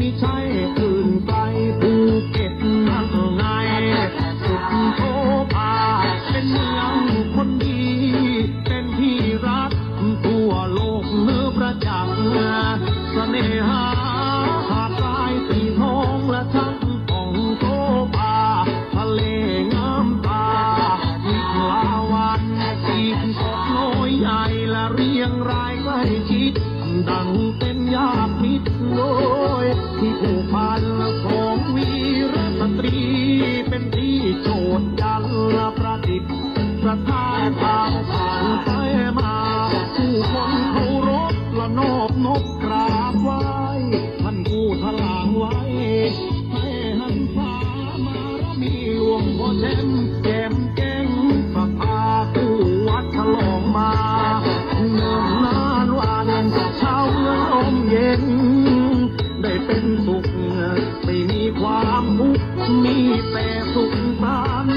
ม่ใช่อื่นไกภูเก็ตนั่งไงสุดโทภาเป็นเมืองคนดี เป็นที่รักทั่วโลกเนื้อประจักเสนหาหาดทตีทองและทั้งขงโทภาทะเลงามตาอีกลาวันอีกสดน้อยใหญ่และเรียงรายใกล้ชิดดังเป็นยาม ที่ มีแต่สุขสัน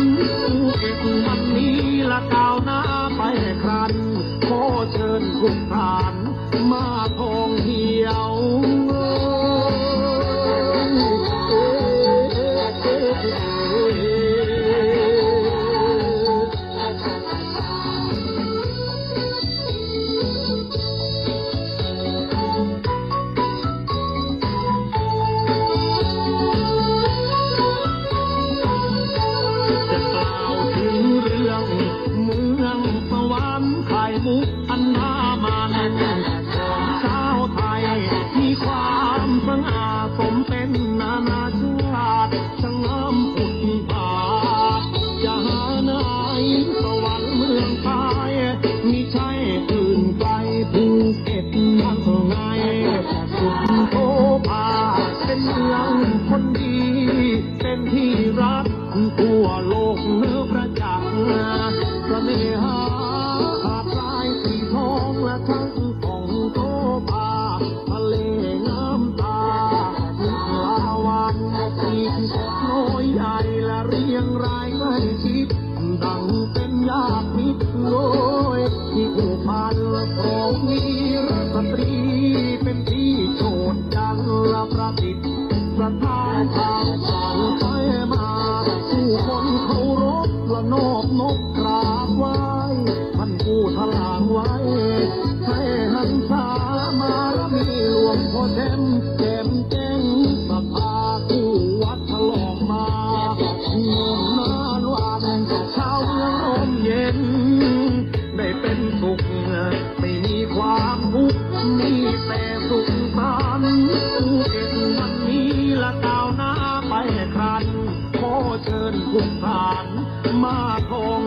เก็บวันนี้ละก้าวหน้าไปครัน ขอเชิญทุกท่านมาท่องเหี่ยว ลังคนดี เป็นที่รักทั่วโลกเนื้อประจักษ์เสน่หา Bye. ทุกทานมาขอ